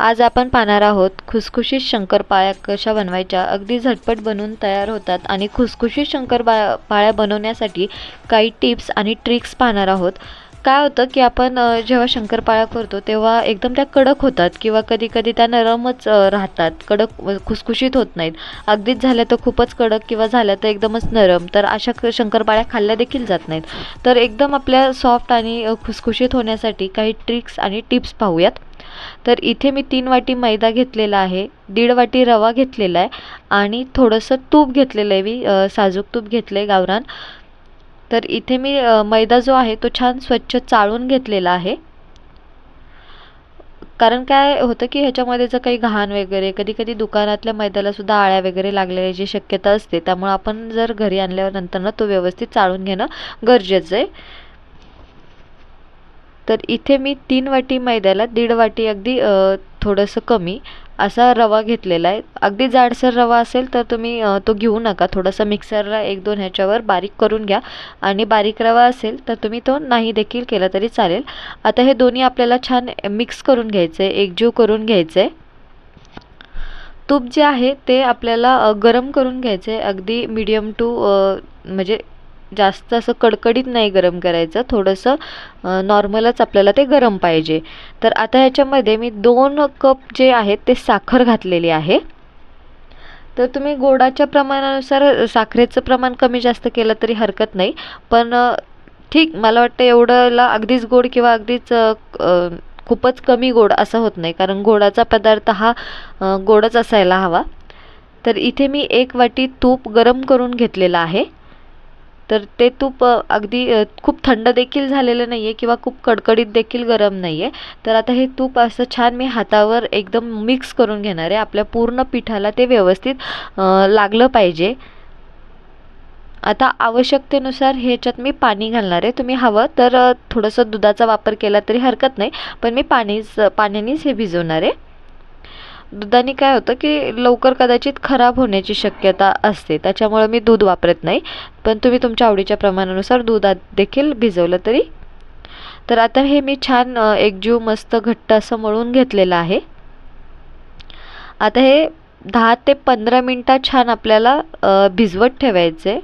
आज आपण पाहणार आहोत खुसखुशीत शंकरपाळ्या कशा बनवायच्या? अगदी झटपट बनवून तयार होतात आणि खुसखुशीत शंकरपाळ्या पाळ्या बनवण्यासाठी काही टिप्स आणि ट्रिक्स पाहणार आहोत. काय होतं की आपण जेव्हा शंकरपाळ्या करतो तेव्हा एकदम त्या कडक होतात किंवा कधी कधी त्या नरमच राहतात. कडक खुसखुशीत होत नाहीत. अगदीच झाल्या तर खूपच कडक किंवा झाल्या तर एकदमच नरम. तर अशा क- शंकरपाळ्या खाल्ल्या देखील जात नाहीत. तर एकदम आपल्या सॉफ्ट आणि खुसखुशीत होण्यासाठी काही ट्रिक्स आणि टिप्स पाहूयात. तर इथे मी तीन वाटी मैदा घेतलेला आहे दीड वाटी रवा घेतलेला आहे आणि थोडंसं तूप घेतलेलं आहे मी साजूक तूप घेतलं आहे गावरान. तर इथे मी मैदा जो आहे तो छान स्वच्छ चाळून घेतलेला आहे. कारण काय होतं की ह्याच्यामध्ये जर काही घाण वगैरे कधी कधी दुकानातल्या मैद्याला सुद्धा आळ्या वगैरे लागल्याची शक्यता असते त्यामुळे आपण जर घरी आणल्यानंतर ना तो व्यवस्थित चाळून घेणं गरजेचं आहे. तर इथे मी तीन वाटी मैद्याला दीड वाटी अगदी थोडंसं कमी असा रवा घेतलेला आहे. अगदी जाडसर रवा असेल तर तुम्ही तो घेऊ नका. थोडासा मिक्सरला एक दोन ह्याच्यावर बारीक करून घ्या. आणि बारीक रवा असेल तर तुम्ही तो नाही देखील केला तरी चालेल. आता हे दोन्ही आपल्याला छान मिक्स करून घ्यायचं आहे. एकजीव करून घ्यायचं आहे. तूप जे आहे ते आपल्याला गरम करून घ्यायचं आहे. अगदी मीडियम टू म्हणजे जास्त असं कडकडीत नाही गरम करायचं. थोडंसं नॉर्मलच आपल्याला ते गरम पाहिजे. तर आता ह्याच्यामध्ये मी दोन कप जे आहेत ते साखर घातलेली आहे. तर तुम्ही गोडाच्या प्रमाणानुसार साखरेचं प्रमाण कमी जास्त केलं तरी हरकत नाही. पण ठीक मला वाटतं एवढंला अगदीच गोड किंवा अगदीच खूपच कमी गोड असं होत नाही. कारण गोडाचा पदार्थ हा गोडच असायला हवा. तर इथे मी एक वाटी तूप गरम करून घेतलेलं आहे. तर ते तूप अगदी खूप थंड देखील झालेलं नाही आहे किंवा खूप कडकडीत देखील गरम नाही आहे तर आता हे तूप असं छान मी हातावर एकदम मिक्स करून घेणार आहे. आपल्या पूर्ण पिठाला ते व्यवस्थित लागलं पाहिजे. आता आवश्यकतेनुसार ह्याच्यात मी पाणी घालणार आहे. तुम्ही हवं तर थोडंसं दुधाचा वापर केला तरी हरकत नाही. पण मी पाणीच पाण्यानेच हे भिजवणार आहे. दुधाने काय होतं की लवकर कदाचित खराब होण्याची शक्यता असते. त्याच्यामुळे मी दूध वापरत नाही. पण तुम्ही तुमच्या आवडीच्या प्रमाणानुसार दुधात देखील भिजवलं तरी. तर आता हे मी छान एकजीव मस्त घट्ट असं मळून घेतलेलं आहे. आता हे दहा ते पंधरा मिनटात छान आपल्याला भिजवत ठेवायचं आहे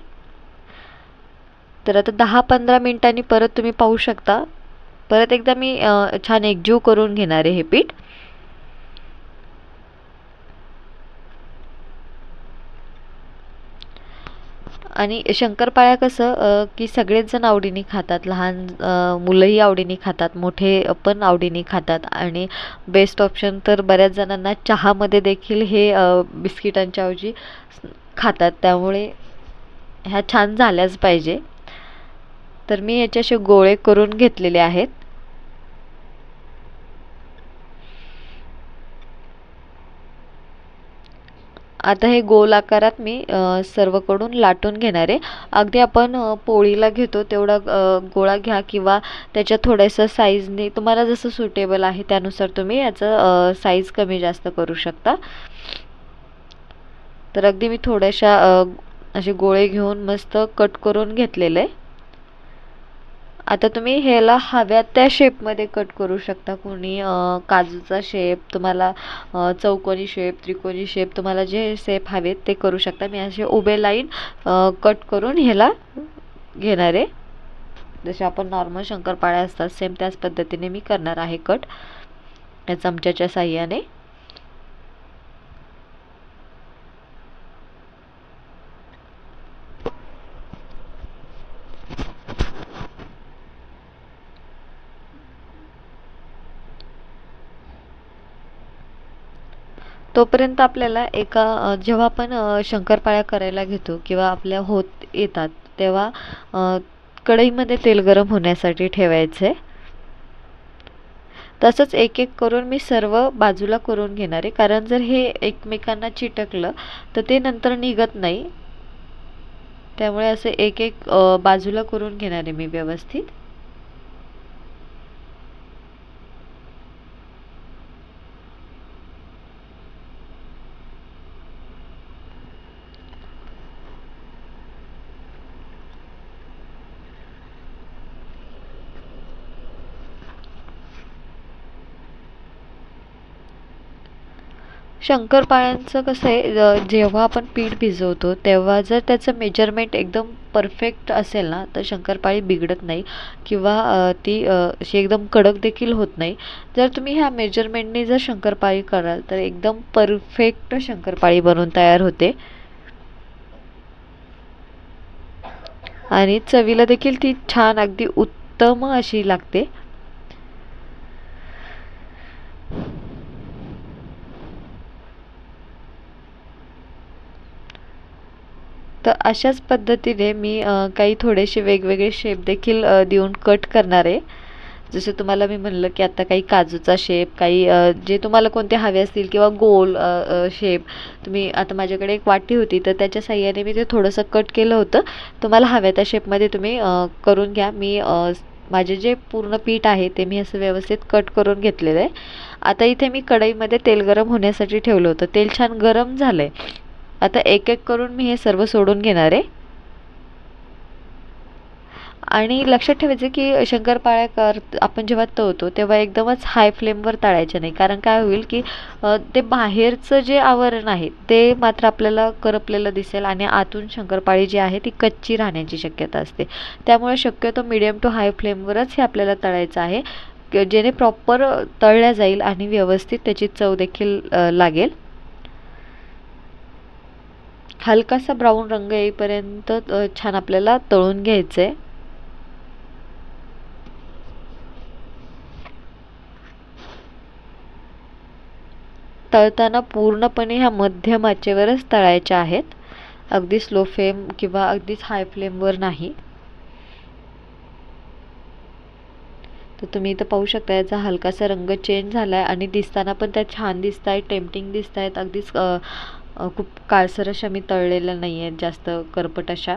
तर आता दहा पंधरा मिनटांनी परत तुम्ही पाहू शकता. परत एकदा मी छान एकजीव करून घेणार आहे हे पीठ. आणि शंकरपाळ्या कसं की सगळेच जण आवडीने खातात. लहान मुलंही आवडीने खातात मोठे पण आवडीने खातात. आणि बेस्ट ऑप्शन तर बऱ्याच जणांना चहामध्ये देखील हे बिस्किटांच्या ऐवजी खातात. त्यामुळे ह्या छान झाल्याच पाहिजे. तर मी याच्याशी गोळे करून घेतलेले आहेत. आता हे गोल आकारात मी सर्वकडून लाटून घेणार आहे. अगदी आपण पोळीला घेतो तेवढा गोळा घ्या किंवा त्याच्या थोड्याशा साईजने तुम्हाला जसं सुटेबल आहे त्यानुसार तुम्ही याचं साईज कमी जास्त करू शकता. तर अगदी मी थोड्याशा असे गोळे घेऊन मस्त कट करून घेतलेलं. आहे आता तुम्ही ह्याला हव्या त्या शेपमध्ये कट करू शकता. कोणी काजूचा शेप तुम्हाला चौकोनी शेप त्रिकोणी शेप तुम्हाला जे शेप हवेत ते करू शकता. मी असे उभे लाईन कट करून ह्याला घेणार आहे. जसे आपण नॉर्मल शंकरपाळ्या असतात सेम त्याच पद्धतीने मी करणार आहे कट या चमच्याच्या साह्याने. तोपर्यंत आपल्याला एका जेव्हा आपण शंकरपाळ्या करायला घेतो किंवा आपल्या होत येतात तेव्हा कढईमध्ये तेल गरम होण्यासाठी ठेवायचे. तसंच एक एक करून मी सर्व बाजूला करून घेणार. आहे कारण जर हे एकमेकांना चिटकलं तर ते नंतर निघत नाही. त्यामुळे असं एक एक बाजूला करून घेणार आहे मी व्यवस्थित. शंकरपाळ्यांचं कसं आहे जेव्हा आपण पीठ भिजवतो तेव्हा जर त्याचं मेजरमेंट एकदम परफेक्ट असेल ना तर शंकरपाळी बिघडत नाही किंवा ती अशी एकदम कडक देखील होत नाही. जर तुम्ही ह्या मेजरमेंटने जर शंकरपाळी कराल तर एकदम परफेक्ट शंकरपाळी बनवून तयार होते. आणि चवीला देखील ती छान अगदी उत्तम अशी लागते. तर अशाच पद्धतीने मी काही थोडेसे वेगवेगळे शेप देखील देऊन कट करणार आहे. जसं तुम्हाला मी म्हणलं की आता काही काजूचा शेप काही जे तुम्हाला कोणते हवे असतील किंवा गोल शेप तुम्ही आता माझ्याकडे एक वाटी होती तर त्याच्या साह्याने मी ते थोडंसं कट केलं होतं. तुम्हाला हव्या त्या शेपमध्ये तुम्ही करून घ्या. मी माझे जे पूर्ण पीठ आहे ते मी असं व्यवस्थित कट करून घेतलेलं आहे. आता इथे मी कढईमध्ये तेल गरम होण्यासाठी ठेवलं होतं. तेल छान गरम झालं आहे आता एक एक करून मी हे सर्व सोडून घेणार आहे. आणि लक्षात ठेवायचं की शंकरपाळ्या कर आपण जेव्हा तळतो तेव्हा एकदमच हाय फ्लेमवर तळायचे नाही. कारण काय होईल की ते बाहेरचं जे आवरण आहे ते मात्र आपल्याला करपलेलं दिसेल आणि आतून शंकरपाळी जी आहे ती कच्ची राहण्याची शक्यता असते. त्यामुळे शक्यतो मिडियम टू हाय फ्लेमवरच हे आपल्याला तळायचं आहे. जेणे प्रॉपर तळल्या जाईल आणि व्यवस्थित त्याची चव देखील लागेल. हलकासा ब्राऊन रंग येईपर्यंत छान आपल्याला तळून घ्यायचं आहे तळताना पूर्णपणे ह्या मध्यम आचेवरच तळायच्या आहेत. अगदी स्लो फ्लेम किंवा अगदीच हाय फ्लेमवर नाही. तर तुम्ही इथं पाहू शकता याचा हलकासा रंग चेंज झाला आहे आणि दिसताना पण त्या छान दिसत आहेत टेम्पटिंग दिसत आहेत अगदीच खूप काळसर अशा मी तळलेल्या नाही आहेत जास्त करपट अशा.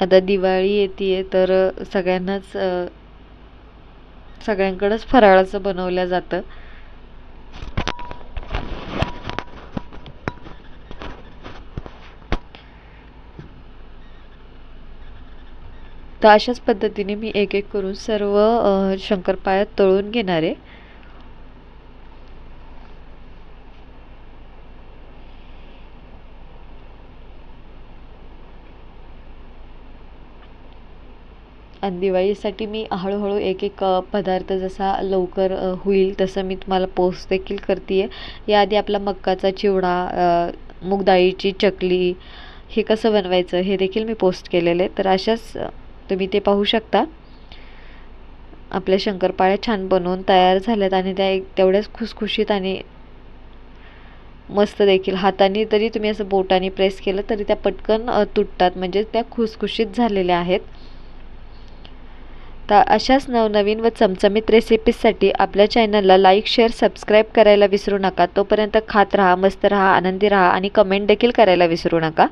आता दिवाळी येते तर सगळ्यांनाच सगळ्यांकडंच फराळाचं बनवलं जातं. तर अशाच पद्धतीने मी एक एक करून सर्व शंकरपाळ्या तळून घेणार आहे. आणि दिवाळीसाठी मी हळूहळू एक एक पदार्थ जसा लवकर होईल तसं मी तुम्हाला पोस्ट देखील करते आहे याआधी आपला मक्काचा चिवडा मूग डाळीची चकली हे कसं बनवायचं हे देखील मी पोस्ट केलेलं आहे. तर अशाच तुम्ही ते पाहू शकता. आपल्या शंकरपाळ्या छान बनवून तयार झाल्यात आणि त्या एक तेवढ्याच खुसखुशीत आणि मस्त देखील हाताने तरी तुम्ही असं बोटाने प्रेस केलं तरी त्या पटकन तुटतात. म्हणजे त्या खुसखुशीत झालेल्या आहेत. तर अशाच नवनवीन व चमचमीत रेसिपीजसाठी आपल्या चॅनलला लाईक शेअर सबस्क्राईब करायला विसरू नका. तोपर्यंत खात राहा मस्त राहा आनंदी राहा आणि कमेंट देखील करायला विसरू नका.